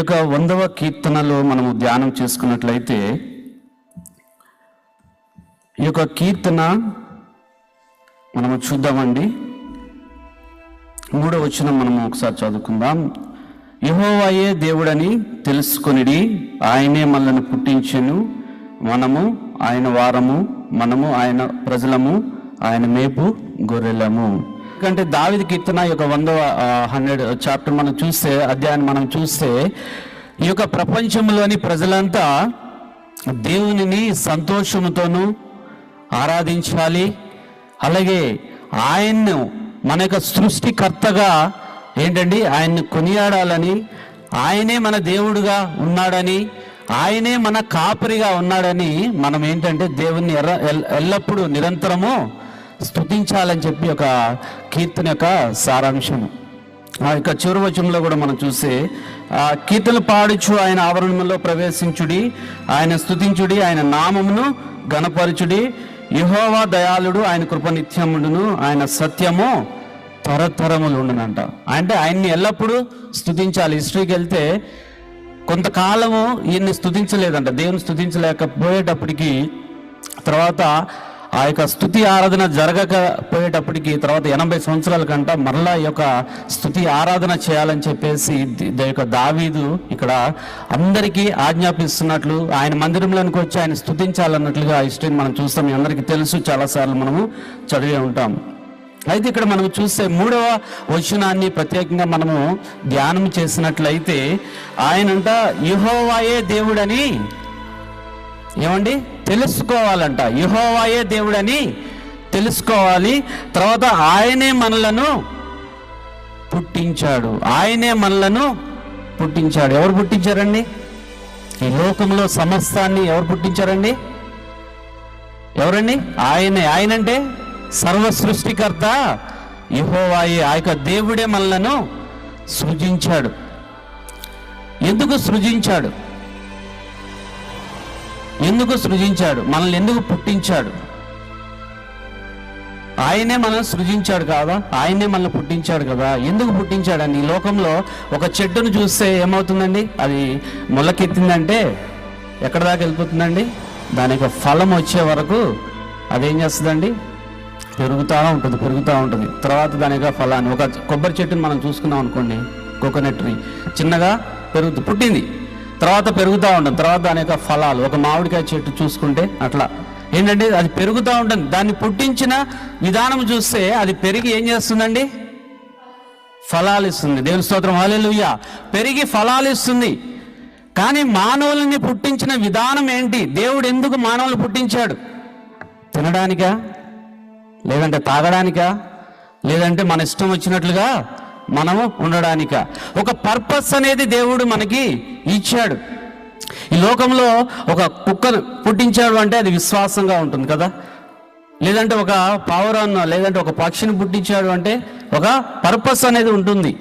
యొక్క వందవ కీర్తనలో మనము ధ్యానం చేసుకున్నట్లయితే ఈ యొక్క కీర్తన మనము చూద్దామండి. మూడో వచ్చిన మనము ఒకసారి చదువుకుందాం. యహోవాయే దేవుడని తెలుసుకొనిడి ఆయనే మనల్ని పుట్టించెను. మనము ఆయన వారము మనము ఆయన ప్రజలము ఆయన మేపు గొర్రెలము. ఎందుకంటే దావిది కీర్తన ఈ యొక్క వంద హండ్రెడ్ చాప్టర్ మనం చూస్తే అధ్యాయం మనం చూస్తే ఈ యొక్క ప్రపంచంలోని ప్రజలంతా దేవునిని సంతోషముతోనూ ఆరాధించాలి. అలాగే ఆయన్ను మన యొక్క సృష్టికర్తగా ఏంటండి ఆయన్ని కొనియాడాలని ఆయనే మన దేవుడుగా ఉన్నాడని ఆయనే మన కాపరిగా ఉన్నాడని మనం ఏంటంటే దేవుణ్ణి ఎర్ర ఎల్లప్పుడూ నిరంతరము స్తుతించాలని చెప్పి ఒక కీర్తన యొక్క సారాంశము. ఆ యొక్క చివరి వచనంలో కూడా మనం చూస్తే ఆ కీర్తనలు పాడుచు ఆయన ఆవరణంలో ప్రవేశించుడి ఆయన స్తుతించుడి ఆయన నామమును గణపరచుడి యహోవా దయాళుడు ఆయన కృప నిత్యముడును ఆయన సత్యము తరతరములు ఉండనంట. అంటే ఆయన్ని ఎల్లప్పుడూ స్థుతించాలి హిస్టరీకి వెళ్తే కొంతకాలము ఈయన్ని స్థుతించలేదంట దేవుని స్థుతించలేకపోయేటప్పటికి తర్వాత ఆ యొక్క స్థుతి ఆరాధన జరగకపోయేటప్పటికి తర్వాత ఎనభై సంవత్సరాల కంట మరలా ఈ యొక్క స్థుతి ఆరాధన చేయాలని చెప్పేసి యొక్క దావీదు ఇక్కడ అందరికీ ఆజ్ఞాపిస్తున్నట్లు ఆయన మందిరంలోనికి వచ్చి ఆయన స్థుతించాలన్నట్లుగా హిస్టరీని మనం చూస్తాం. మీ అందరికీ తెలుసు చాలాసార్లు మనము చదివే ఉంటాం. అయితే ఇక్కడ మనం చూస్తే మూడవ వచనాన్ని ప్రత్యేకంగా మనము ధ్యానం చేసినట్లయితే ఆయనంట యుహోవాయే దేవుడని ఏమండి? తెలుసుకోవాలంట. యుహోవాయే దేవుడని తెలుసుకోవాలి. తర్వాత ఆయనే మనలను పుట్టించాడు. ఆయనే మనలను పుట్టించాడు. ఎవరు పుట్టించారండి? ఈ లోకంలో సమస్తాన్ని ఎవరు పుట్టించారండి? ఎవరండి? ఆయనే. ఆయనంటే సర్వ సృష్టికర్త యహోవాయి. ఆ యొక్క దేవుడే మనలను సృజించాడు. ఎందుకు సృజించాడు? ఎందుకు సృజించాడు? మనల్ని ఎందుకు పుట్టించాడు? ఆయనే మనల్ని సృజించాడు కాదా? ఆయనే మనల్ని పుట్టించాడు కదా? ఎందుకు పుట్టించాడని? ఈ లోకంలో ఒక చెట్టును చూస్తే ఏమవుతుందండి? అది మొలకెత్తిందంటే ఎక్కడ దాకా వెళ్ళిపోతుందండి? దాని యొక్క ఫలం వచ్చే వరకు అదేం చేస్తుందండి? పెరుగుతూ ఉంటుంది పెరుగుతూ ఉంటుంది. తర్వాత దాని యొక్క ఫలాన్ని ఒక కొబ్బరి చెట్టుని మనం చూసుకున్నాం అనుకోండి కోకోనట్ ట్రీ. చిన్నగా పెరుగుతూ పుట్టింది. తర్వాత పెరుగుతూ ఉంటుంది తర్వాత అనేక ఫలాలు. ఒక మామిడికాయ చెట్టు చూసుకుంటే అట్లా. ఏంటంటే అది పెరుగుతూ ఉంటుంది దాన్ని పుట్టించిన విధానం చూస్తే అది పెరిగి ఏం చేస్తుందండి? ఫలాలు ఇస్తుంది. దేవుని స్తోత్రం. హల్లెలూయా. పెరిగి ఫలాలు ఇస్తుంది. కానీ మానవుల్ని పుట్టించిన విధానం ఏంటి? దేవుడు ఎందుకు మానవులు పుట్టించాడు? తినడానికా? లేదంటే తాగడానికా? లేదంటే మన ఇష్టం వచ్చినట్లుగా మనము ఉండడానిక. ఒక పర్పస్ అనేది దేవుడు మనకి ఇచ్చాడు. ఈ లోకంలో ఒక కుక్కను పుట్టించాడు అంటే అది విశ్వాసంగా ఉంటుంది కదా? లేదంటే ఒక పావురాన్న లేదంటే ఒక పక్షిని పుట్టించాడు అంటే ఒక పర్పస్ అనేది ఉంటుంది.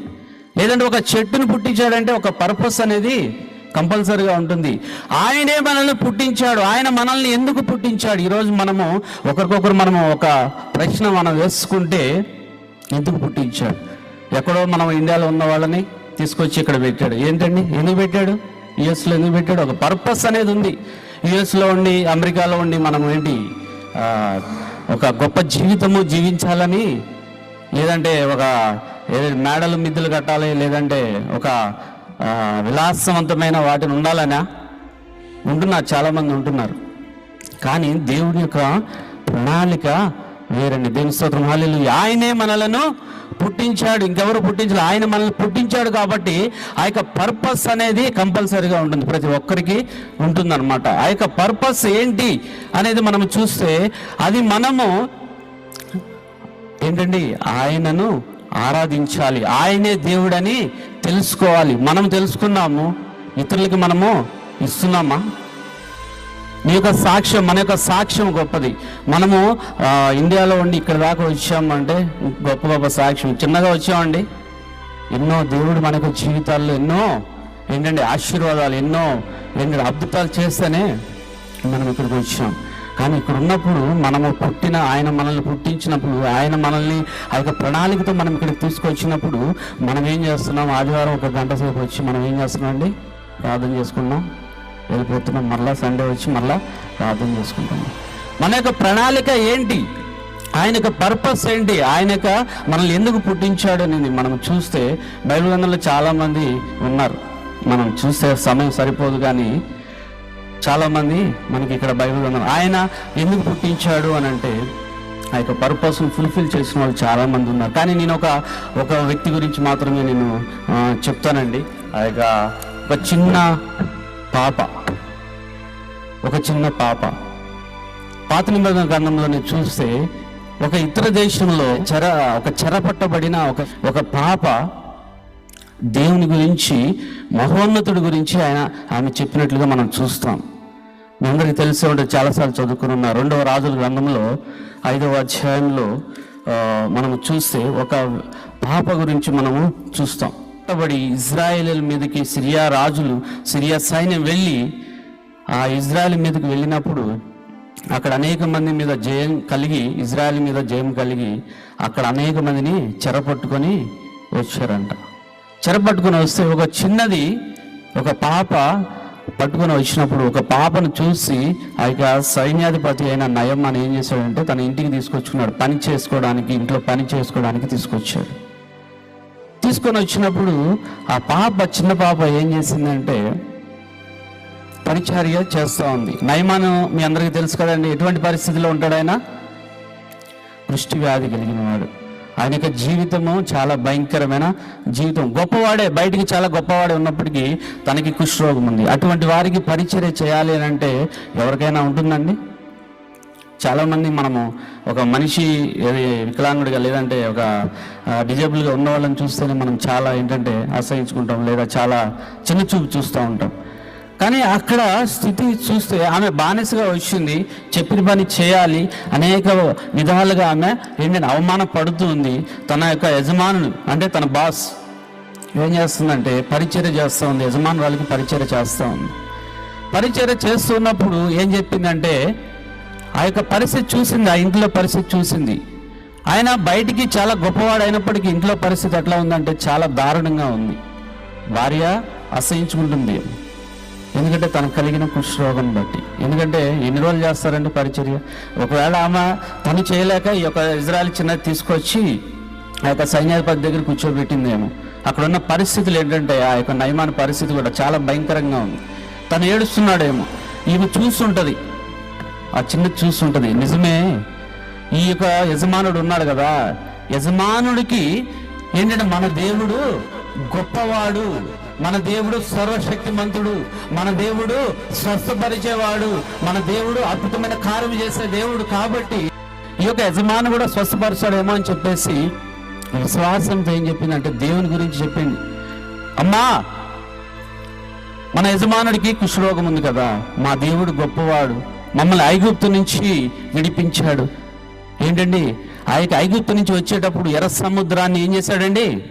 లేదంటే ఒక చెట్టును పుట్టించాడంటే ఒక పర్పస్ అనేది కంపల్సరీగా ఉంటుంది. ఆయనే మనల్ని పుట్టించాడు. ఆయన మనల్ని ఎందుకు పుట్టించాడు? ఈరోజు మనము ఒకరికొకరు మనము ఒక ప్రశ్న మనం వేసుకుంటే ఎందుకు పుట్టించాడు? ఎక్కడో మనం ఇండియాలో ఉన్న వాళ్ళని తీసుకొచ్చి ఇక్కడ పెట్టాడు. ఏంటండి? ఎందుకు పెట్టాడు? యుఎస్లో ఎందుకు పెట్టాడు? ఒక పర్పస్ అనేది ఉంది. యుఎస్లో ఉండి అమెరికాలో ఉండి మనం ఏంటి ఒక గొప్ప జీవితము జీవించాలని లేదంటే ఒక ఏదైనా మేడలు మిద్దులు కట్టాలి లేదంటే ఒక విలాసవంతమైన వాటిని ఉండాలనా? ఉంటున్నారు చాలామంది ఉంటున్నారు. కానీ దేవుని యొక్క ప్రణాళిక వేరండి. దేవుని స్తోత్రం. హాలీలు ఆయనే మనలను పుట్టించాడు ఇంకెవరు పుట్టించాలి. ఆయన మనల్ని పుట్టించాడు కాబట్టి ఆ యొక్క పర్పస్ అనేది కంపల్సరీగా ఉంటుంది. ప్రతి ఒక్కరికి ఉంటుందన్నమాట. ఆ యొక్క పర్పస్ ఏంటి అనేది మనం చూస్తే అది మనము ఏంటండి? ఆయనను ఆరాధించాలి. ఆయనే దేవుడని తెలుసుకోవాలి. మనం తెలుసుకున్నాము. ఇతరులకి మనము ఇస్తున్నామా? నీ యొక్క సాక్ష్యం మన యొక్క సాక్ష్యం గొప్పది. మనము ఇండియాలో ఉండి ఇక్కడ దాకా వచ్చామంటే గొప్ప గొప్ప సాక్ష్యం. చిన్నగా వచ్చామండి. ఎన్నో దేవుడు మనకు జీవితాల్లో ఎన్నో ఏంటంటే ఆశీర్వాదాలు ఎన్నో ఏంటంటే అద్భుతాలు చేస్తేనే మనం ఇక్కడికి వచ్చాం. కానీ ఇక్కడ ఉన్నప్పుడు మనము పుట్టిన ఆయన మనల్ని పుట్టించినప్పుడు ఆయన మనల్ని ఆ యొక్క ప్రణాళికతో మనం ఇక్కడికి తీసుకొచ్చినప్పుడు మనం ఏం చేస్తున్నాం? ఆదివారం ఒక గంట సేపు వచ్చి మనం ఏం చేస్తున్నాం అండి? ప్రార్థన చేసుకున్నాం వెళ్ళిపోతున్నాం. మళ్ళీ సండే వచ్చి మళ్ళా ప్రార్థన చేసుకుంటున్నాం మన యొక్క ప్రణాళిక ఏంటి? ఆయన యొక్క పర్పస్ ఏంటి? ఆయన యొక్క మనల్ని ఎందుకు పుట్టించాడు అనేది మనం చూస్తే బైబిల్ గ్రంథంలో చాలామంది ఉన్నారు. మనం చూస్తే సమయం సరిపోదు కానీ చాలామంది మనకి ఇక్కడ బైబిల్ గ్రంథం ఆయన ఎందుకు పుట్టించాడు అని అంటే ఆ యొక్క పర్పస్ను ఫుల్ఫిల్ చేసిన వాళ్ళు చాలామంది ఉన్నారు. కానీ నేను ఒక ఒక వ్యక్తి గురించి మాత్రమే నేను చెప్తానండి. ఆ యొక్క ఒక చిన్న పాప. ఒక చిన్న పాప. పాత నిబంధన గ్రంథంలోనే చూస్తే ఒక ఇతర దేశంలో చెర ఒక చెరపట్టబడిన ఒక ఒక పాప దేవుని గురించి మహోన్నతుడి గురించి ఆయన ఆమె చెప్పినట్లుగా మనం చూస్తాం. మీ అందరికీ తెలిసే ఉంటుంది చాలాసార్లు చదువుకుని ఉన్న రెండవ రాజుల గ్రంథంలో ఐదవ అధ్యాయంలో మనము చూస్తే ఒక పాప గురించి మనము చూస్తాం. పట్టబడి ఇజ్రాయేల్ మీదకి సిరియా రాజులు సిరియా సైన్యం వెళ్ళి ఆ ఇజ్రాయెల్ మీదకి వెళ్ళినప్పుడు అక్కడ అనేక మంది మీద జయం కలిగి ఇజ్రాయెల్ మీద జయం కలిగి అక్కడ అనేక మందిని చెరపట్టుకొని వచ్చారంట. చెరపట్టుకొని వస్తే ఒక చిన్నది ఒక పాప పట్టుకొని వచ్చినప్పుడు ఒక పాపను చూసి ఆ యొక్క సైన్యాధిపతి అయిన నయం అని ఏం చేశాడంటే తన ఇంటికి తీసుకొచ్చుకున్నాడు. పని చేసుకోవడానికి ఇంట్లో పని చేసుకోవడానికి తీసుకొచ్చాడు. తీసుకొని వచ్చినప్పుడు ఆ పాప చిన్న పాప ఏం చేసిందంటే పరిచర్య చేస్తూ ఉంది. నయమాను మీ అందరికీ తెలుసు కదండి ఎటువంటి పరిస్థితిలో ఉంటాడు ఆయన? దృష్టి వ్యాధి కలిగిన వాడు. ఆయన యొక్క జీవితము చాలా భయంకరమైన జీవితం. గొప్పవాడే బయటికి చాలా గొప్పవాడే ఉన్నప్పటికీ తనకి కుష్ఠరోగం ఉంది. అటువంటి వారికి పరిచర్య చేయాలి అని అంటే ఎవరికైనా ఉంటుందండి? చాలామంది మనము ఒక మనిషి ఏది వికలాంగుడిగా లేదంటే ఒక డిజేబుల్గా ఉన్న వాళ్ళని చూస్తేనే మనం చాలా ఏంటంటే ఆశ్రయించుకుంటాం లేదా చాలా చిన్న చూపు చూస్తూ ఉంటాం. కానీ అక్కడ స్థితి చూస్తే ఆమె బానిసగా వచ్చింది చెప్పిన పని చేయాలి అనేక విధాలుగా ఆమె ఏంటంటే ఉంది. తన యొక్క యజమానులు అంటే తన బాస్ ఏం చేస్తుందంటే పరిచర్య చేస్తూ ఉంది. యజమానురాలకి పరిచర్య చేస్తూ ఉంది. పరిచర్య చేస్తున్నప్పుడు ఏం చెప్పిందంటే ఆ యొక్క పరిస్థితి చూసింది ఆ ఇంట్లో పరిస్థితి చూసింది. ఆయన బయటికి చాలా గొప్పవాడు అయినప్పటికీ ఇంట్లో పరిస్థితి ఎట్లా ఉందంటే చాలా దారుణంగా ఉంది. భార్య అసహించుకుంటుంది. ఎందుకంటే తనకు కలిగిన కుష్ఠరోగం బట్టి. ఎందుకంటే ఎన్ని రోజులు చేస్తారంటే పరిచర్య? ఒకవేళ ఆమె తను చేయలేక ఈ యొక్క ఇజ్రాయల్ చిన్నది తీసుకొచ్చి ఆ యొక్క సైన్యాధిపతి దగ్గర కూర్చోబెట్టిందేమో. అక్కడ ఉన్న పరిస్థితులు ఏంటంటే ఆ యొక్క నయమాన పరిస్థితి కూడా చాలా భయంకరంగా ఉంది. తను ఏడుస్తున్నాడేమో. ఈమె చూస్తుంటది. ఆ చిన్న చూస్తుంటుంది. నిజమే ఈ యొక్క యజమానుడు ఉన్నాడు కదా. యజమానుడికి ఏంటంటే మన దేవుడు గొప్పవాడు మన దేవుడు సర్వశక్తిమంతుడు మన దేవుడు స్వస్థపరిచేవాడు మన దేవుడు అద్భుతమైన కార్యం చేసే దేవుడు కాబట్టి ఈ యొక్క యజమాను కూడా స్వస్థపరిచాడేమో అని చెప్పేసి విశ్వాసంతో ఏం చెప్పిందంటే దేవుని గురించి చెప్పింది. అమ్మా మన యజమానుడికి కుష్ఠరోగం ఉంది కదా. మా దేవుడు గొప్పవాడు. మమ్మల్ని ఐగుప్తు నుంచి విడిపించాడు. ఏంటండి? ఆ యొక్క ఐగుప్తు నుంచి వచ్చేటప్పుడు ఎర్ర సముద్రాన్ని ఏం చేశాడండి?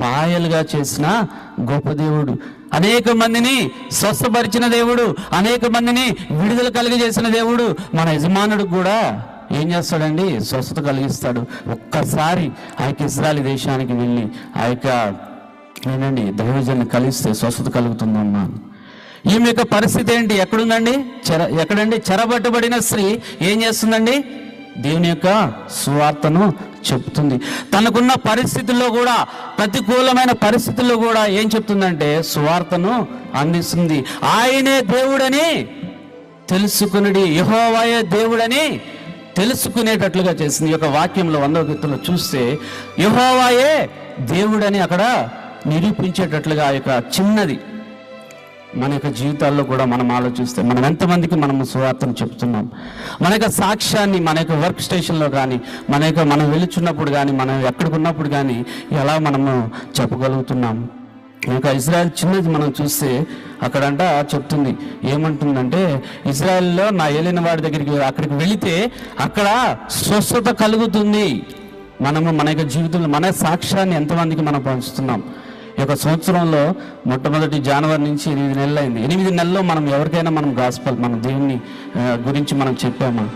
పాయలుగా చేసిన గొప్ప దేవుడు. అనేక మందిని స్వస్థపరిచిన దేవుడు అనేక మందిని విడుదల కలిగజేసిన దేవుడు మన యజమానుడు కూడా ఏం చేస్తాడండి? స్వస్థత కలిగిస్తాడు. ఒక్కసారి ఆ యొక్క ఇజ్రాయల్ దేశానికి వెళ్ళి ఆ యొక్క ఏంటండి దైవజన్ని కలిస్తే స్వస్థత కలుగుతుందమ్మా. ఈమె యొక్క పరిస్థితి ఏంటి? ఎక్కడుందండి? చెర ఎక్కడండి? చెరబట్టబడిన స్త్రీ ఏం చేస్తుందండి? దేవుని యొక్క సువార్తను చెప్తుంది. తనకున్న పరిస్థితుల్లో కూడా ప్రతికూలమైన పరిస్థితుల్లో కూడా ఏం చెప్తుందంటే సువార్తను అందిస్తుంది. ఆయనే దేవుడని తెలుసుకునుడి. యహోవాయే దేవుడని తెలుసుకునేటట్లుగా చేసింది ఈ యొక్క వాక్యంలో వందవ గీతంలో చూస్తే యహోవాయే దేవుడని అక్కడ నిరూపించేటట్లుగా ఆ యొక్క చిన్నది మన యొక్క జీవితాల్లో కూడా మనం ఆలోచిస్తే మనం ఎంతమందికి మనము సువార్తను చెప్తున్నాం? మన యొక్క సాక్ష్యాన్ని మన యొక్క వర్క్ స్టేషన్లో కానీ మన యొక్క మనం వెలుచున్నప్పుడు కానీ మనం ఎక్కడికి ఉన్నప్పుడు కానీ ఎలా మనము చెప్పగలుగుతున్నాం? ఇంకా ఇజ్రాయెల్ చిన్నది మనం చూస్తే అక్కడంట చెప్తుంది. ఏమంటుందంటే ఇజ్రాయెల్లో నా ఏలిన వాడి దగ్గరికి అక్కడికి వెళితే అక్కడ స్వస్థత కలుగుతుంది. మనము మన యొక్క జీవితంలో మన సాక్ష్యాన్ని ఎంతమందికి మనం పంచుతున్నాం? యొక్క సంవత్సరంలో మొట్టమొదటి జనవరి నుంచి ఎనిమిది నెలలు అయింది ఎనిమిది నెలల్లో మనం ఎవరికైనా మనం గాస్పల్ మన దేవుని గురించి మనం చెప్పామా?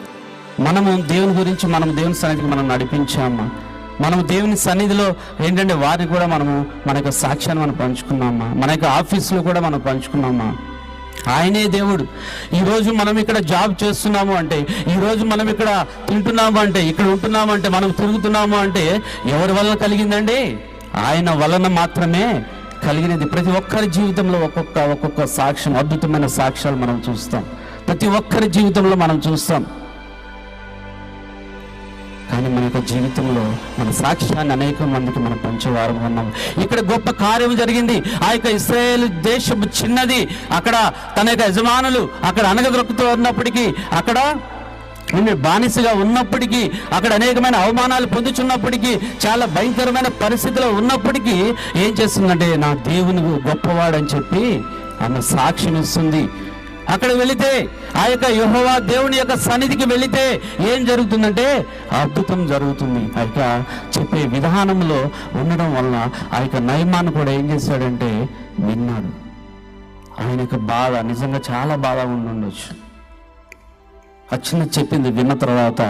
మనము దేవుని గురించి మనం దేవుని సన్నిధికి మనం నడిపించామా? మనం దేవుని సన్నిధిలో ఏంటంటే వారిని కూడా మనము మన యొక్క సాక్ష్యాన్ని మనం పంచుకున్నామా? మన యొక్క ఆఫీసులో కూడా మనం పంచుకున్నామా? ఆయనే దేవుడు. ఈరోజు మనం ఇక్కడ జాబ్ చేస్తున్నాము అంటే ఈరోజు మనం ఇక్కడ తింటున్నాము అంటే ఇక్కడ ఉంటున్నాము అంటే మనం తిరుగుతున్నాము అంటే ఎవరి వల్ల కలిగిందండి? ఆయన వలన మాత్రమే కలిగినది. ప్రతి ఒక్కరి జీవితంలో ఒక్కొక్క ఒక్కొక్క సాక్ష్యం అద్భుతమైన సాక్ష్యాలు మనం చూస్తాం. ప్రతి ఒక్కరి జీవితంలో మనం చూస్తాం. కానీ మన యొక్క జీవితంలో మన సాక్ష్యాన్ని అనేక మందికి మనం పంచేవారు ఉన్నాం. ఇక్కడ గొప్ప కార్యం జరిగింది. ఆ యొక్క ఇస్రాయేల్ దేశం చిన్నది. అక్కడ తన యొక్క యజమానులు అక్కడ అనగదొక్కుతూ ఉన్నప్పటికీ అక్కడ ఉండే బానిసగా ఉన్నప్పటికీ అక్కడ అనేకమైన అవమానాలు పొందుచున్నప్పటికీ చాలా భయంకరమైన పరిస్థితిలో ఉన్నప్పటికీ ఏం చేస్తుందంటే నా దేవుని గొప్పవాడని చెప్పి ఆమె సాక్ష్యం ఇస్తుంది అక్కడ వెళితే ఆ యొక్క యెహోవా దేవుని యొక్క సన్నిధికి వెళితే ఏం జరుగుతుందంటే అద్భుతం జరుగుతుంది. ఆ యొక్క చెప్పే విధానంలో ఉండడం వల్ల ఆ యొక్క నయమాన్ని కూడా ఏం చేశాడంటే విన్నాడు. ఆయన యొక్క బాధ నిజంగా చాలా బాధ ఉండి ఉండొచ్చు చెప్పింది విన్న తర్వాత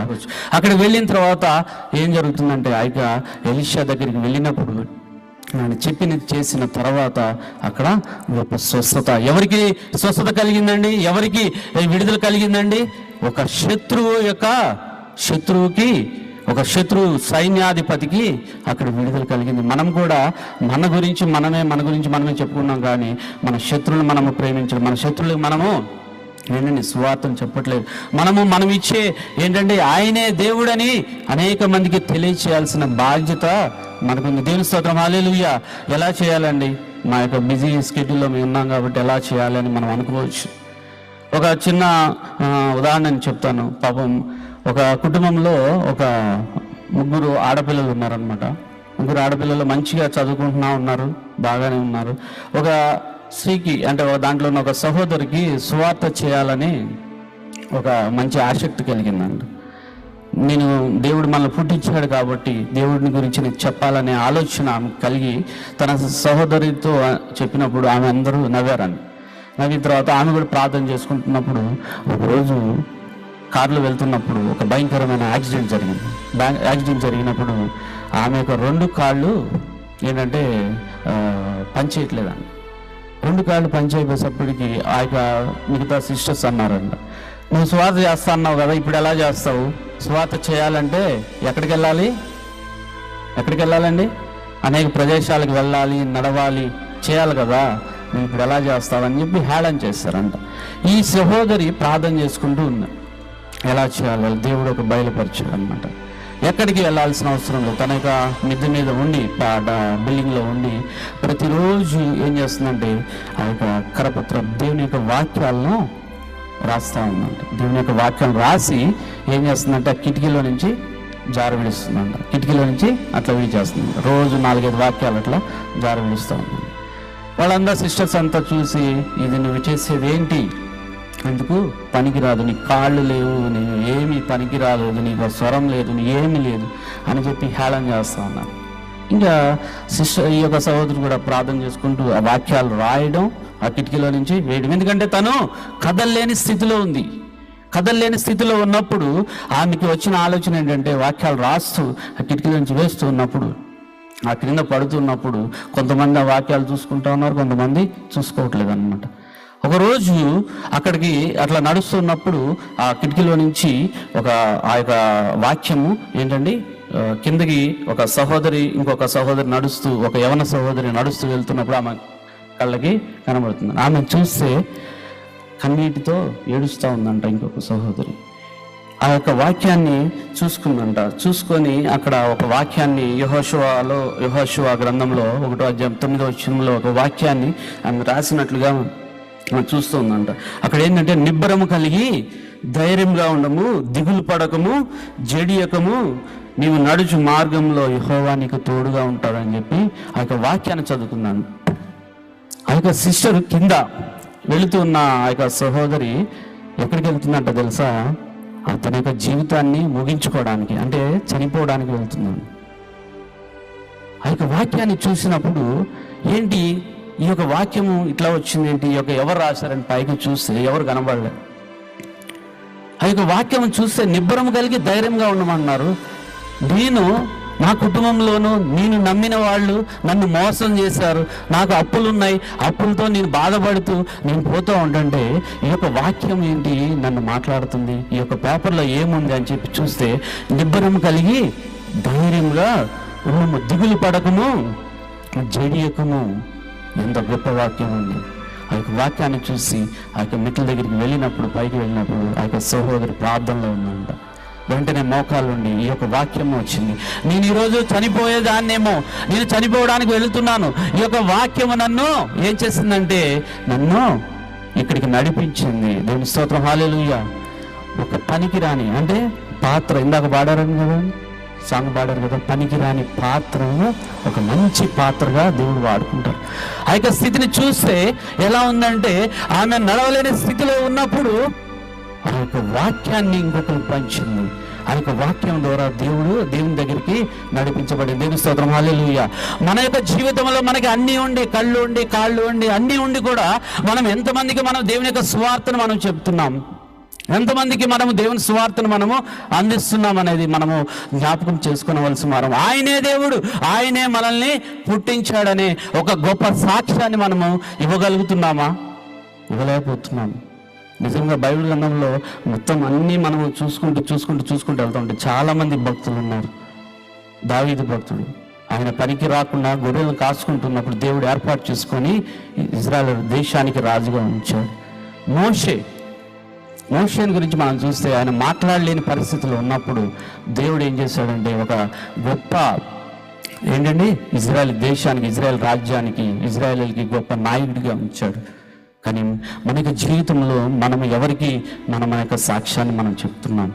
అక్కడ వెళ్ళిన తర్వాత ఏం జరుగుతుందంటే ఆయన ఎలిషా దగ్గరికి వెళ్ళినప్పుడు ఆయన చెప్పినది చేసిన తర్వాత అక్కడ గొప్ప స్వస్థత. ఎవరికి స్వస్థత కలిగిందండి? ఎవరికి విడుదల కలిగిందండి? ఒక శత్రువు యొక్క శత్రువుకి ఒక శత్రువు సైన్యాధిపతికి అక్కడ విడుదల కలిగింది. మనం కూడా మన గురించి మనమే మన గురించి మనమే చెప్పుకున్నాం కానీ మన శత్రువులు మనము ప్రేమించడం మన శత్రువులకు మనము ఏంటండి సువార్తను చెప్పట్లేదు. మనము మనం ఇచ్చే ఏంటంటే ఆయనే దేవుడని అనేక మందికి తెలియచేయాల్సిన బాధ్యత మనకుంది. దేవుని స్తోత్రం హాలేలుయ్య ఎలా చేయాలండి? మా యొక్క బిజీ స్కెడ్యూల్లో మేము ఉన్నాం కాబట్టి ఎలా చేయాలని మనం అనుకోవచ్చు. ఒక చిన్న ఉదాహరణ నేను చెప్తాను. పాపం ఒక కుటుంబంలో ఒక ముగ్గురు ఆడపిల్లలు ఉన్నారనమాట ముగ్గురు ఆడపిల్లలు మంచిగా చదువుకుంటున్నా ఉన్నారు బాగానే ఉన్నారు. ఒక స్త్రీకి అంటే దాంట్లో ఉన్న ఒక సహోదరికి సువార్త చేయాలని ఒక మంచి ఆసక్తి కలిగిందండి. నేను దేవుడు మనల్ని పుట్టించాడు కాబట్టి దేవుడిని గురించి నీకు చెప్పాలనే ఆలోచన ఆమె కలిగి తన సహోదరితో చెప్పినప్పుడు ఆమె అందరూ నవ్వారని నవ్విన తర్వాత ఆమె కూడా ప్రార్థన చేసుకుంటున్నప్పుడు ఒకరోజు కారులో వెళ్తున్నప్పుడు ఒక భయంకరమైన యాక్సిడెంట్ జరిగింది. యాక్సిడెంట్ జరిగినప్పుడు ఆమె యొక్క రెండు కాళ్ళు ఏంటంటే పనిచేయట్లేదండి. రెండు కాళ్ళు పనిచేయబోసేపటికి ఆ యొక్క మిగతా సిస్టర్స్ అన్నారంట. నువ్వు స్వార్థ చేస్తా అన్నావు కదా ఇప్పుడు ఎలా చేస్తావు? స్వార్థ చేయాలంటే ఎక్కడికి వెళ్ళాలి ఎక్కడికి వెళ్ళాలండి అనేక ప్రదేశాలకు వెళ్ళాలి నడవాలి చేయాలి కదా నువ్వు ఇప్పుడు ఎలా చేస్తావని చెప్పి హేళన చేస్తారంట. ఈ సహోదరి ప్రార్థన చేసుకుంటూ ఉంది. ఎలా చేయాలి? దేవుడు ఒక బయలుపరిచాడు అనమాట ఎక్కడికి వెళ్ళాల్సిన అవసరం లేదు. తన యొక్క మిద్దె మీద ఉండి బిల్డింగ్లో ఉండి ప్రతిరోజు ఏం చేస్తుందంటే ఆ యొక్క కరపత్రం దేవుని యొక్క వాక్యాలను రాస్తా ఉందంట. దేవుని యొక్క వాక్యం రాసి ఏం చేస్తుందంటే ఆ కిటికీలో నుంచి జార విడుస్తుందంట. కిటికీలో నుంచి అట్లా విడిచేస్తుంది రోజు నాలుగైదు వాక్యాలు అట్లా జార విడుస్తూ ఉంది వాళ్ళందరూ సిస్టర్స్ అంతా చూసి ఇది నువ్వు చేసేది ఏంటి ఎందుకు? పనికిరాదు నీ కాళ్ళు లేవు నేను ఏమీ పనికిరాదు నీకు స్వరం లేదు నీ ఏమీ లేదు అని చెప్పి హేళన చేస్తా ఉన్నాను ఇంకా సిస్టర్ ఈ యొక్క సహోదరుడు కూడా ప్రార్థన చేసుకుంటూ ఆ వాక్యాలు రాయడం ఆ కిటికీలో నుంచి వేయడం. ఎందుకంటే తను కదల్లేని స్థితిలో ఉంది. కదల్లేని స్థితిలో ఉన్నప్పుడు ఆమెకి వచ్చిన ఆలోచన ఏంటంటే వాక్యాలు రాస్తూ ఆ కిటికీలో నుంచి వేస్తూ ఉన్నప్పుడు ఆ క్రింద పడుతున్నప్పుడు కొంతమంది ఆ వాక్యాలు చూసుకుంటా ఉన్నారు కొంతమంది చూసుకోవట్లేదు అనమాట ఒకరోజు అక్కడికి అట్లా నడుస్తున్నప్పుడు ఆ కిటికీలో నుంచి ఒక ఆ యొక్క వాక్యము ఏంటండి? కిందకి ఒక సహోదరి ఇంకొక సహోదరి నడుస్తూ ఒక యవన సహోదరి నడుస్తూ వెళ్తున్నప్పుడు ఆమె కళ్ళకి కనబడుతుంది. ఆమె చూస్తే కన్నీటితో ఏడుస్తూ ఉందంట ఇంకొక సహోదరి. ఆ యొక్క వాక్యాన్ని చూసుకుందంట. చూసుకొని అక్కడ ఒక వాక్యాన్ని యహోశువాలో యహోశువ గ్రంథంలో ఒకటో అధ్యాయం తొమ్మిదో వచ్చినంలో ఒక వాక్యాన్ని ఆమె రాసినట్లుగా చూస్తుందంట. చూస్తూ ఉందంట అక్కడ ఏంటంటే నిబ్బరము కలిగి ధైర్యంగా ఉండము దిగులు పడకము జడియకము నీవు నడుచు మార్గంలో యహోవా నీకు తోడుగా ఉంటాడని చెప్పి ఆ యొక్క వాక్యాన్ని చదువుకున్నాను ఆ యొక్క సిస్టర్ కింద వెళుతూ ఉన్న ఆ యొక్క సహోదరి ఎక్కడికి వెళ్తుందంట తెలుసా? అతని యొక్క జీవితాన్ని ముగించుకోవడానికి అంటే చనిపోవడానికి వెళ్తున్నాను ఆ యొక్క వాక్యాన్ని చూసినప్పుడు ఏంటి ఈ యొక్క వాక్యము ఇట్లా వచ్చింది ఏంటి ఈ యొక్క ఎవరు రాశారని పైకి చూస్తే ఎవరు కనబడలేదు ఆ యొక్క వాక్యం చూస్తే నిబ్బరం కలిగి ధైర్యంగా ఉండమన్నారు నేను నా కుటుంబంలోనూ నేను నమ్మిన వాళ్ళు నన్ను మోసం చేశారు. నాకు అప్పులు ఉన్నాయి అప్పులతో నేను బాధపడుతూ నేను పోతూ ఉంటుంటే ఈ యొక్క వాక్యం ఏంటి నన్ను మాట్లాడుతుంది? ఈ యొక్క పేపర్లో ఏముంది అని చెప్పి చూస్తే నిబ్బరం కలిగి ధైర్యంగా దిగులు పడకము జడియకము. ఎంత గొప్ప వాక్యం ఉంది. ఆ యొక్క వాక్యాన్ని చూసి ఆ యొక్క మిట్ల దగ్గరికి వెళ్ళినప్పుడు పైకి వెళ్ళినప్పుడు ఆ యొక్క సహోదరి ప్రార్థనలో ఉన్నాడు వెంటనే మోకాలు ఉండి ఈ యొక్క వాక్యం వచ్చింది. నేను ఈరోజు చనిపోయేదాన్నేమో నేను చనిపోవడానికి వెళుతున్నాను. ఈ యొక్క వాక్యము నన్ను ఏం చేసిందంటే నన్ను ఇక్కడికి నడిపించింది. దేవుని స్తోత్రం హాలేలుయ్య ఒక పనికి రాని అంటే పాత్ర ఇందాక పాడారని కదా? సాంగ్ పాడారు కదా పనికిరాని పాత్రను ఒక మంచి పాత్రగా దేవుడు వాడుకుంటారు ఆ యొక్క స్థితిని చూస్తే ఎలా ఉందంటే ఆమె నడవలేని స్థితిలో ఉన్నప్పుడు ఆ యొక్క వాక్యాన్ని ఇంకొకరు పంచింది. ఆ యొక్క వాక్యం ద్వారా దేవుడు దేవుని దగ్గరికి నడిపించబడింది. దేవుని స్తోత్రం హల్లెలూయా. మన యొక్క జీవితంలో మనకి అన్నీ ఉండి కళ్ళు ఉండి కాళ్ళు ఉండి అన్నీ ఉండి కూడా మనం ఎంతమందికి మనం దేవుని యొక్క స్వార్థను మనం చెప్తున్నాం? ఎంతమందికి మనము దేవుని సువార్తను మనము అందిస్తున్నాం అనేది మనము జ్ఞాపకం చేసుకోవలసిన మనం ఆయనే దేవుడు ఆయనే మనల్ని పుట్టించాడనే ఒక గొప్ప సాక్ష్యాన్ని మనము ఇవ్వగలుగుతున్నామా? ఇవ్వలేకపోతున్నాము నిజంగా బైబిల్ గ్రంథంలో మొత్తం అన్నీ మనము చూసుకుంటూ చూసుకుంటూ చూసుకుంటూ వెళ్తూ ఉంటే చాలామంది భక్తులు ఉన్నారు. దావీది భక్తుడు. ఆయన పనికి రాకుండా గొర్రెలను కాసుకుంటున్నప్పుడు దేవుడు ఏర్పాటు చేసుకొని ఇజ్రాయల్ దేశానికి రాజుగా ఉంచాడు. మోషే మోషన్ గురించి మనం చూస్తే ఆయన మాట్లాడలేని పరిస్థితులు ఉన్నప్పుడు దేవుడు ఏం చేశాడంటే ఒక గొప్ప ఏంటండి? ఇజ్రాయెల్ దేశానికి ఇజ్రాయెల్ రాజ్యానికి ఇజ్రాయెల్కి గొప్ప నాయకుడిగా ఉంచాడు. కానీ మన యొక్క జీవితంలో మనం ఎవరికి మన మన యొక్క సాక్ష్యాన్ని మనం చెప్తున్నాం.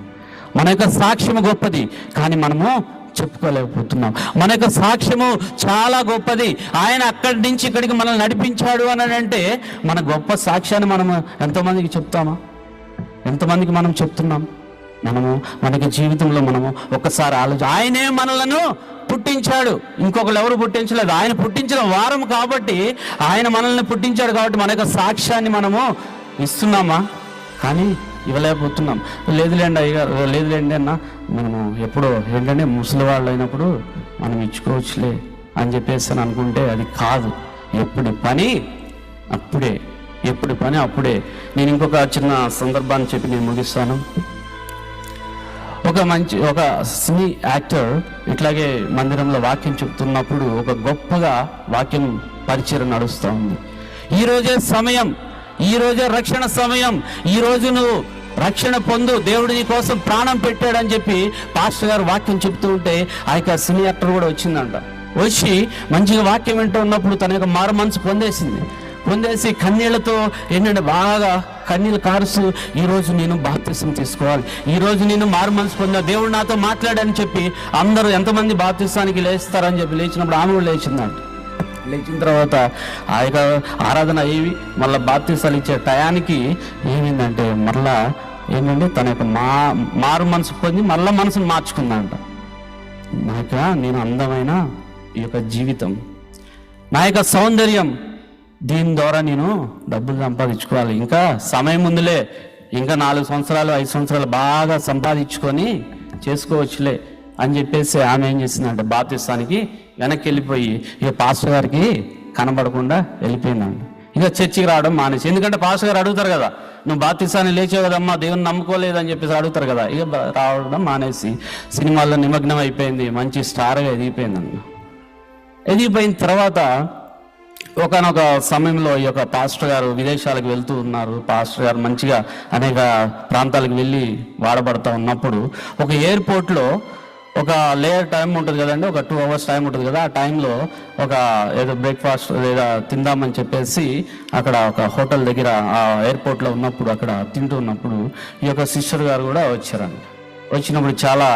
మన యొక్క సాక్ష్యము గొప్పది కానీ మనము చెప్పుకోలేకపోతున్నాం. మన యొక్క సాక్ష్యము చాలా గొప్పది. ఆయన అక్కడి నుంచి ఇక్కడికి మనల్ని నడిపించాడు అని అంటే మన గొప్ప సాక్ష్యాన్ని మనము ఎంతోమందికి చెప్తామా? ఎంతమందికి మనం చెప్తున్నాం? మనము మనకి జీవితంలో మనము ఒక్కసారి ఆలోచన ఆయనే మనలను పుట్టించాడు. ఇంకొకరు ఎవరు పుట్టించలేదు? ఆయన పుట్టించిన వారం కాబట్టి ఆయన మనల్ని పుట్టించాడు కాబట్టి మన యొక్క సాక్ష్యాన్ని మనము ఇస్తున్నామా? కానీ ఇవ్వలేకపోతున్నాం. లేదులేండి అయ్యగారు లేదులేండి అన్న మనము ఎప్పుడో ఏంటంటే ముసలి వాళ్ళు అయినప్పుడు మనం ఇచ్చుకోవచ్చులే అని చెప్పేసి అని అనుకుంటే అది కాదు. ఎప్పుడు పని అప్పుడే. ఎప్పుడు పని అప్పుడే. నేను ఇంకొక చిన్న సందర్భాన్ని చెప్పి నేను ముగిస్తాను. ఒక మంచి ఒక సినీ యాక్టర్ ఇట్లాగే మందిరంలో వాక్యం చెప్తున్నప్పుడు ఒక గొప్పగా వాక్యం పరిచయం నడుస్తూ ఉంది. ఈ రోజే సమయం ఈ రోజే రక్షణ సమయం ఈ నువ్వు రక్షణ పొందు దేవుడు నీ కోసం ప్రాణం పెట్టాడని చెప్పి పాస్టర్ గారు వాక్యం చెప్తూ ఉంటే ఆ యొక్క సినీ యాక్టర్ కూడా వచ్చిందంట. వచ్చి మంచిగా వాక్యం వింటూ ఉన్నప్పుడు తన యొక్క మారు మనసు పొందేసింది. పొందేసి కన్నీళ్ళతో ఏంటంటే బాగా కన్నీళ్ళు కారుస్తూ ఈరోజు నేను బాప్తిసం తీసుకోవాలి. ఈరోజు నేను మారు మనసు పొందా దేవుడు నాతో మాట్లాడని చెప్పి అందరూ ఎంతమంది బాప్తిస్తానికి లేస్తారని చెప్పి లేచినప్పుడు ఆమె కూడా లేచిందంట. లేచిన తర్వాత ఆ యొక్క ఆరాధన అయ్యి మళ్ళీ బాప్తిసాలు ఇచ్చే టయానికి ఏమైందంటే మళ్ళా ఏంటంటే తన యొక్క మా మారు మనసు పొంది మళ్ళీ మనసును మార్చుకుందంట. నా యొక్క నేను అందమైన ఈ యొక్క జీవితం. నా యొక్క సౌందర్యం దీని ద్వారా నేను డబ్బులు సంపాదించుకోవాలి. ఇంకా సమయం ఉందిలే. ఇంకా నాలుగు సంవత్సరాలు ఐదు సంవత్సరాలు బాగా సంపాదించుకొని చేసుకోవచ్చులే అని చెప్పేసి ఆమె ఏం చేసిందంటే బాప్తిస్తానికి వెనక్కి వెళ్ళిపోయి ఇక పాస్టర్ గారికి కనబడకుండా వెళ్ళిపోయిందండి. ఇక చర్చికి రావడం మానేసి. ఎందుకంటే పాస్టర్ గారు అడుగుతారు కదా నువ్వు బాప్తిస్తాన్ని లేచావు కదమ్మా దేవుని నమ్ముకోలేదని చెప్పేసి అడుగుతారు కదా. ఇక రావడం మానేసి సినిమాల్లో నిమగ్నం అయిపోయింది మంచి స్టార్గా ఎదిగిపోయిందన్న ఎదిగిపోయిన తర్వాత ఒకనొక సమయంలో ఈ యొక్క పాస్టర్ గారు విదేశాలకు వెళ్తూ ఉన్నారు. పాస్టర్ గారు మంచిగా అనేక ప్రాంతాలకు వెళ్ళి వాడబడతా ఉన్నప్పుడు ఒక ఎయిర్పోర్ట్లో ఒక లేయర్ టైం ఉంటుంది కదండి ఒక టూ అవర్స్ టైం ఉంటుంది కదా ఆ టైంలో ఒక ఏదో బ్రేక్ఫాస్ట్ లేదా తిందామని చెప్పేసి అక్కడ ఒక హోటల్ దగ్గర ఆ ఎయిర్పోర్ట్లో ఉన్నప్పుడు అక్కడ తింటూ ఉన్నప్పుడు ఈ యొక్క సిస్టర్ గారు కూడా వచ్చారండి. వచ్చినప్పుడు చాలా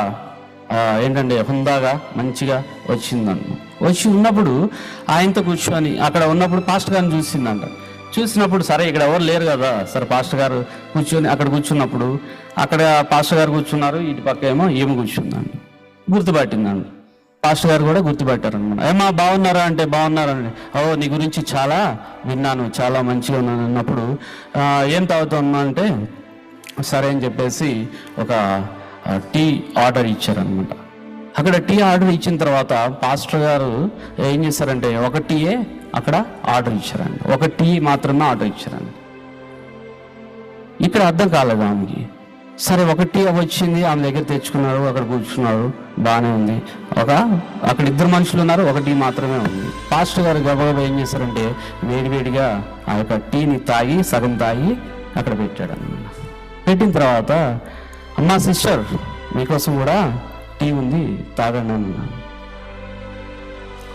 ఏంటంటే హుందాగా మంచిగా వచ్చిందంట వచ్చి ఉన్నప్పుడు ఆయనతో కూర్చొని అక్కడ ఉన్నప్పుడు పాస్టర్ గారిని చూసిందంట. చూసినప్పుడు సరే ఇక్కడ ఎవరు లేరు కదా సరే పాస్టర్ గారు కూర్చొని అక్కడ కూర్చున్నప్పుడు అక్కడ పాస్టర్ గారు కూర్చున్నారు ఇటు పక్క ఏమో ఏమి కూర్చుందండి గుర్తుపట్టిందండి పాస్టర్ గారు కూడా గుర్తుపెట్టారు అనమాట ఏమా బాగున్నారా అంటే బాగున్నారండి ఓ నీ గురించి చాలా విన్నాను చాలా మంచిగా ఉన్నాను అన్నప్పుడు ఏం తాగుతున్నా అంటే సరే అని చెప్పేసి ఒక టీ ఆర్డర్ ఇచ్చారనమాట అక్కడ టీ ఆర్డర్ ఇచ్చిన తర్వాత పాస్టర్ గారు ఏం చేశారంటే ఒక టీయే అక్కడ ఆర్డర్ ఇచ్చారండి ఒక టీ మాత్రమే ఆర్డర్ ఇచ్చారండి ఇక్కడ అర్థం కాలేదు ఆమెకి. సరే ఒక టీ వచ్చింది ఆమె దగ్గర తెచ్చుకున్నారు అక్కడ కూర్చున్నారు బాగానే ఉంది. ఒక అక్కడ ఇద్దరు మనుషులు ఉన్నారు ఒక టీ మాత్రమే ఉంది. పాస్టర్ గారు గబగబా ఏం చేశారంటే వేడివేడిగా ఆ యొక్క టీని తాగి సగం తాగి అక్కడ పెట్టాడు అనమాట పెట్టిన తర్వాత అమ్మా సిస్టర్ మీకోసం కూడా టీ ఉంది తాగండి అన్నాను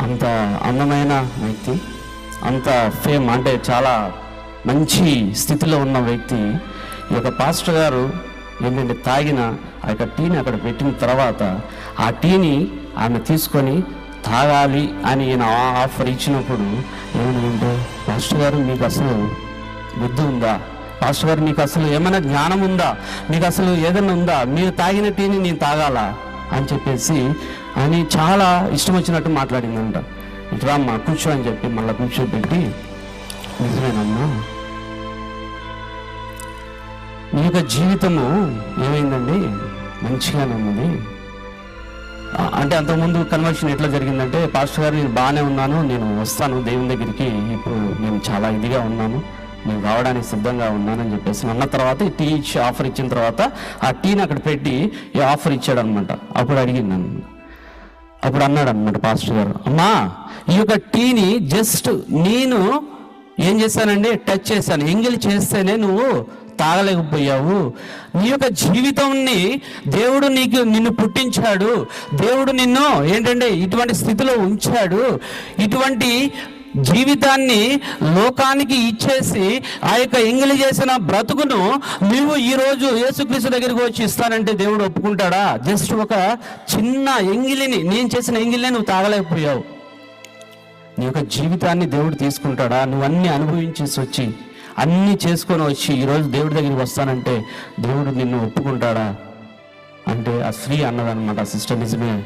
అంత అందమైన వ్యక్తి అంత ఫేమ్ అంటే చాలా మంచి స్థితిలో ఉన్న వ్యక్తి. ఈ యొక్క పాస్టర్ గారు ఏంటంటే తాగిన ఆ యొక్క టీని అక్కడ పెట్టిన తర్వాత ఆ టీని ఆమె తీసుకొని తాగాలి అని ఈయన ఆఫర్ ఇచ్చినప్పుడు ఏమనంటే పాస్టర్ గారు మీకు అసలు బుద్ధి ఉందా? పాస్టర్ నీకు అసలు ఏమైనా జ్ఞానం ఉందా? నీకు అసలు ఏదైనా ఉందా? మీరు తాగిన టీని నేను తాగాలా? అని చెప్పేసి అని చాలా ఇష్టం వచ్చినట్టు మాట్లాడిందంట. ఇట్లా అమ్మ కూర్చో అని చెప్పి మళ్ళీ కూర్చోబెట్టి నిజమేనమ్మా. నీ యొక్క జీవితము ఏమైందండి? మంచిగానే ఉన్నది. అంటే అంతకుముందు కన్వర్షన్ ఎట్లా జరిగిందంటే పాస్టర్ గారు నేను బాగానే ఉన్నాను నేను వస్తాను దేవుని దగ్గరికి. ఇప్పుడు నేను చాలా ఇదిగా ఉన్నాను. నేను రావడానికి సిద్ధంగా ఉన్నానని చెప్పేసి అన్న తర్వాత ఈ టీ ఇచ్చి ఆఫర్ ఇచ్చిన తర్వాత ఆ టీని అక్కడ పెట్టి ఈ ఆఫర్ ఇచ్చాడు అనమాట అప్పుడు అడిగింది నన్ను. అప్పుడు అన్నాడు అనమాట పాస్టర్ గారు అమ్మా ఈ యొక్క టీని జస్ట్ నేను ఏం చేశానంటే టచ్ చేశాను. ఎంగిల్ చేస్తేనే నువ్వు తాగలేకపోయావు. నీ యొక్క జీవితంని దేవుడు నీకు నిన్ను పుట్టించాడు. దేవుడు నిన్ను ఏంటంటే ఇటువంటి స్థితిలో ఉంచాడు. ఇటువంటి జీవితాన్ని లోకానికి ఇచ్చేసి ఆ యొక్క ఎంగిలి చేసిన బ్రతుకును నువ్వు ఈరోజు యేసుక్రీస్తు దగ్గరికి వచ్చి ఇస్తానంటే దేవుడు ఒప్పుకుంటాడా? జస్ట్ ఒక చిన్న ఎంగిలిని నేను చేసిన ఎంగిలినే నువ్వు తాగలేకపోయావు. నీ యొక్క జీవితాన్ని దేవుడు తీసుకుంటాడా? నువ్వు అన్ని అనుభవించేసి వచ్చి అన్నీ చేసుకొని వచ్చి ఈరోజు దేవుడి దగ్గరికి వస్తానంటే దేవుడు నిన్ను ఒప్పుకుంటాడా? అంటే ఆ స్త్రీ అన్నదన్నమాట సిస్టర్ నిజమే.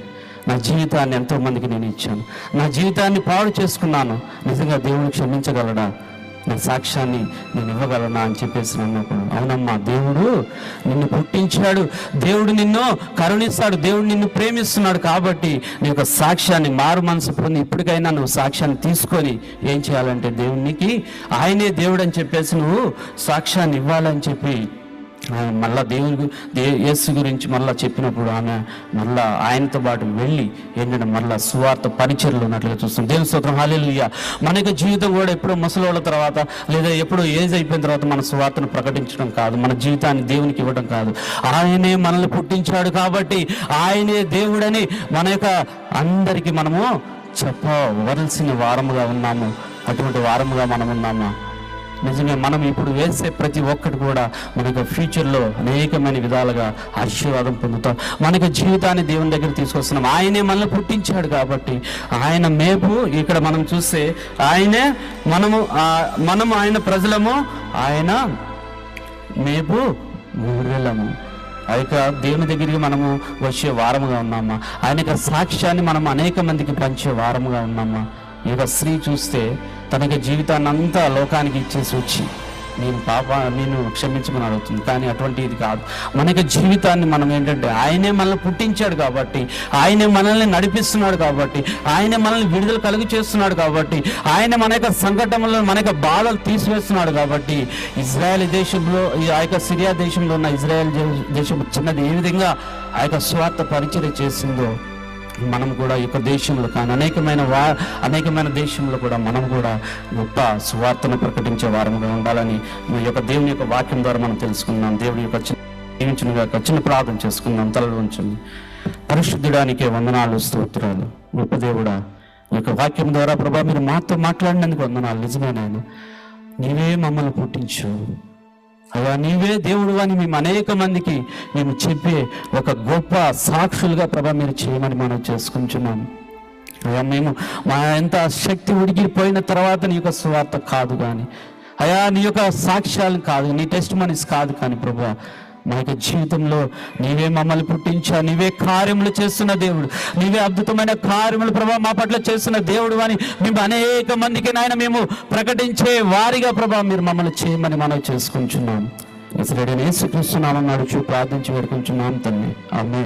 నా జీవితాన్ని ఎంతో మందికి నేను ఇచ్చాను. నా జీవితాన్ని పాడు చేసుకున్నాను. నిజంగా దేవుడు క్షమించగలడా? నా సాక్ష్యాన్ని నేను ఇవ్వగలనా అని చెప్పేసి అన్నప్పుడు అవునమ్మా దేవుడు నిన్ను పుట్టించాడు. దేవుడు నిన్ను కరుణిస్తాడు. దేవుడు నిన్ను ప్రేమిస్తున్నాడు కాబట్టి నీ యొక్క సాక్ష్యాన్ని మారు మనసు పొంది ఇప్పటికైనా నువ్వు సాక్ష్యాన్ని తీసుకొని ఏం చేయాలంటే దేవునికి ఆయనే దేవుడు అని చెప్పేసి నువ్వు సాక్ష్యాన్ని ఇవ్వాలని చెప్పి ఆయన మళ్ళా దేవుని దే యేసు గురించి మళ్ళీ చెప్పినప్పుడు ఆమె మళ్ళా ఆయనతో పాటు వెళ్ళి ఏంటంటే మళ్ళా సువార్త పరిచయలు ఉన్నట్లుగా చూస్తాం దేవుని స్తోత్రం హాలేలుయ్య మన యొక్క జీవితం కూడా ఎప్పుడో ముసలోళ్ళ తర్వాత లేదా ఎప్పుడో ఏజ్ అయిపోయిన తర్వాత మన సువార్తను ప్రకటించడం కాదు మన జీవితాన్ని దేవునికి ఇవ్వడం కాదు. ఆయనే మనల్ని పుట్టించాడు కాబట్టి ఆయనే దేవుడని మన యొక్క అందరికీ మనము చెప్పవలసిన వారముగా ఉన్నాము. అటువంటి వారముగా మనం ఉన్నామా? నిజమే మనం ఇప్పుడు వేసే ప్రతి ఒక్కటి కూడా మనకు ఫ్యూచర్లో అనేకమైన విధాలుగా ఆశీర్వాదం పొందుతాం. మనకు జీవితాన్ని దేవుని దగ్గర తీసుకొస్తున్నాం. ఆయనే మనల్ని పుట్టించాడు కాబట్టి ఆయన మేపు ఇక్కడ మనం చూస్తే ఆయనే మనము మనం మనము ఆయన ప్రజలము ఆయన మేపు గొర్రెలము ఆ యొక్క దేవుని దగ్గరికి మనము వచ్చే వారముగా ఉన్నామా? ఆయన యొక్క సాక్ష్యాన్ని మనం అనేక మందికి పంచే వారముగా ఉన్నామా? ఈ యొక్క స్త్రీ చూస్తే తనకి జీవితాన్ని అంతా లోకానికి ఇచ్చేసి వచ్చి నేను పాప నేను క్షమించమని అడుగుతుంది. కానీ అటువంటి ఇది కాదు. మన యొక్క జీవితాన్ని మనం ఏంటంటే ఆయనే మనల్ని పుట్టించాడు కాబట్టి ఆయనే మనల్ని నడిపిస్తున్నాడు కాబట్టి ఆయనే మనల్ని విడుదల కలుగు చేస్తున్నాడు కాబట్టి ఆయన మన యొక్క సంఘటనలో మన యొక్క బాధలు తీసివేస్తున్నాడు కాబట్టి ఇజ్రాయెల్ దేశంలో ఈ ఆ యొక్క సిరియా దేశంలో ఉన్న ఇజ్రాయెల్ దేశం చిన్నది ఏ విధంగా ఆ యొక్క స్వార్థ పరిచయం చేసిందో మనం కూడా ఈ యొక్క దేశంలో కానీ అనేకమైన వా అనేకమైన దేశంలో కూడా మనం కూడా గొప్ప సువార్తను ప్రకటించే వారముగా ఉండాలని ఈ యొక్క దేవుని యొక్క వాక్యం ద్వారా మనం తెలుసుకుందాం దేవుని యొక్క చిన్న దీవించునుగా చిన్న ప్రార్థన చేసుకుందాం తలలు ఉంచండి. పరిశుద్ధుడానికే వందనాలు స్తోత్రాలు. గొప్ప దేవుడా ఈ యొక్క వాక్యం ద్వారా ప్రభా మీరు మాతో మాట్లాడినందుకు వందనాలు. నిజమే నేను నీవే మమ్మల్ని పుట్టించు. అయ్యా నీవే దేవుడు అని మేము అనేక మందికి మేము చెప్పే ఒక గొప్ప సాక్షులుగా ప్రభా మీరు చేయమని మనం చేసుకుంటున్నాం. అయ్యా మేము మా ఎంత శక్తి ఉడికిపోయిన తర్వాత నీ యొక్క స్వార్థ కాదు కానీ అయా నీ యొక్క సాక్ష్యాలు కాదు నీ టెస్ట్ మనీస్ కాదు కానీ ప్రభా మా యొక్క జీవితంలో నీవే మమ్మల్ని పుట్టించా నీవే కార్యములు చేస్తున్న దేవుడు. నీవే అద్భుతమైన కార్యములు ప్రభా మా పట్ల చేస్తున్న దేవుడు అని మేము అనేక మందికి నాయన మేము ప్రకటించే వారిగా ప్రభా మీరు మమ్మల్ని చేయమని మనం చేసుకుంటున్నాం. ఇసరేడని యేసుక్రీస్తు నామం నడుచు ప్రార్థించి పెడుకుంటున్నాం తల్లి. అమ్మే